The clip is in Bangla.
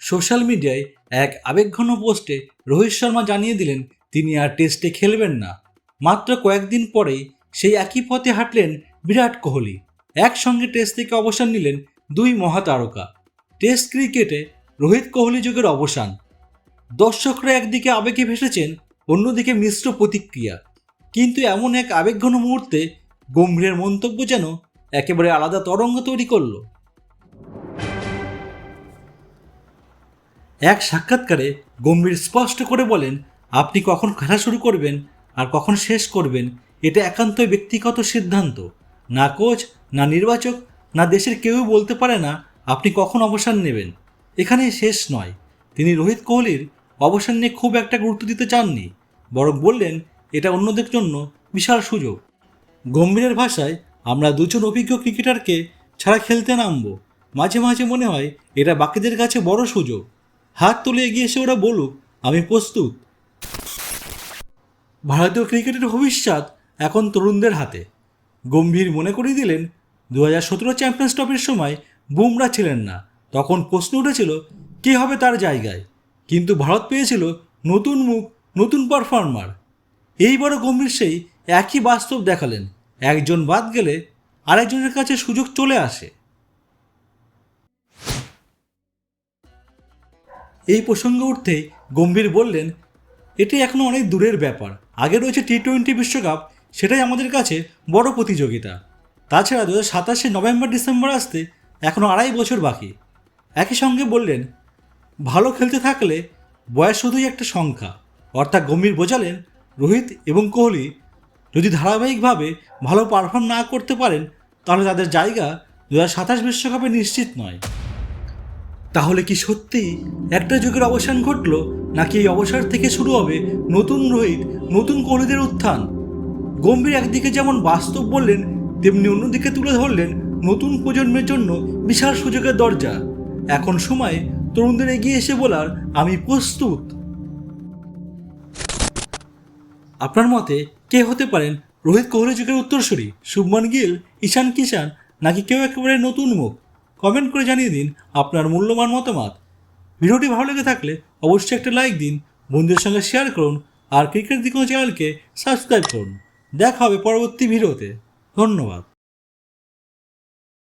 সোশ্যাল মিডিয়ায় এক আবেগঘন পোস্টে রোহিত শর্মা জানিয়ে দিলেন, তিনি আর টেস্টে খেলবেন না। মাত্র কয়েকদিন পরেই সেই একই পথে হাঁটলেন বিরাট কোহলি। একসঙ্গে টেস্ট থেকে অবসর নিলেন দুই মহাতারকা। টেস্ট ক্রিকেটে রোহিত কোহলি যুগের অবসান। দর্শকরা একদিকে আবেগে ভেসেছেন, অন্যদিকে মিশ্র প্রতিক্রিয়া। কিন্তু এমন এক আবেগঘন মুহূর্তে গম্ভীরের মন্তব্য যেন একেবারে আলাদা তরঙ্গ তৈরি করল। এক সাক্ষাৎকারে গম্ভীর স্পষ্ট করে বলেন, আপনি কখন খেলা শুরু করবেন আর কখন শেষ করবেন, এটা একান্তই ব্যক্তিগত সিদ্ধান্ত। না কোচ, না নির্বাচক, না দেশের কেউ বলতে পারে না আপনি কখন অবসান নেবেন। এখানে শেষ নয়। তিনি রোহিত কোহলির অবসান নিয়ে খুব একটা গুরুত্ব দিতে চাননি, বরং বললেন, এটা অন্যদের জন্য বিশাল সুযোগ। গম্ভীরের ভাষায়, আমরা দুজন অভিজ্ঞ ক্রিকেটারকে ছাড়া খেলতে নামবো। মাঝে মাঝে মনে হয় এটা বাকিদের কাছে বড় সুযোগ। হাত তুলে এগিয়ে এসে ওরা বলুক, আমি প্রস্তুত। ভারতীয় ক্রিকেটের ভবিষ্যৎ এখন তরুণদের হাতে। গম্ভীর মনে করিয়ে দিলেন দু হাজার সতেরো চ্যাম্পিয়ন্স ট্রফির সময় বুমরা ছিলেন না। তখন প্রশ্ন উঠেছিল, কে হবে তার জায়গায়? কিন্তু ভারত পেয়েছিল নতুন মুখ, নতুন পারফর্মার। এইবারও গম্ভীর সেই একই বাস্তব দেখালেন। একজন বাদ গেলে আরেকজনের কাছে সুযোগ চলে আসে। এই প্রসঙ্গে উঠতেই গম্ভীর বললেন, এটি এখনও অনেক দূরের ব্যাপার। আগে রয়েছে টি টোয়েন্টি বিশ্বকাপ, সেটাই আমাদের কাছে বড় প্রতিযোগিতা। তাছাড়া দু হাজার সাতাশে নভেম্বর, ডিসেম্বর আসতে এখনও আড়াই বছর বাকি। একই সঙ্গে বললেন, ভালো খেলতে থাকলে বয়স শুধুই একটা সংখ্যা। অর্থাৎ গম্ভীর বোঝালেন, রোহিত এবং কোহলি যদি ধারাবাহিকভাবে ভালো পারফর্ম না করতে পারেন, তাহলে তাদের জায়গা দু হাজার সাতাশ বিশ্বকাপে নিশ্চিত নয়। তাহলে কি সত্যিই একটা যুগের অবসান ঘটল, নাকি এই অবসর থেকে শুরু হবে নতুন রোহিত, নতুন কোহলিদের উত্থান? গম্ভীর একদিকে যেমন বাস্তব বললেন, তেমনি অন্যদিকে তুলে ধরলেন নতুন প্রজন্মের জন্য বিশাল সুযোগের দরজা। এখন সময় তরুণদের এগিয়ে এসে বলার আমি প্রস্তুত। আপনার মতে কে হতে পারেন রোহিত কোহলি যুগের উত্তরসূরি, শুভমান গিল, ঈশান কিষান নাকি কেউ একেবারে নতুন মুখ? কমেন্ট করে জানিয়ে দিন আপনার মূল্যবান মতামত। ভিডিওটি ভালো লেগে থাকলে অবশ্যই একটা লাইক দিন, বন্ধুদের সঙ্গে শেয়ার করুন, আর ক্রিকেট দিকো চ্যানেলকে সাবস্ক্রাইব করুন। দেখা হবে পরবর্তী ভিডিওতে। ধন্যবাদ।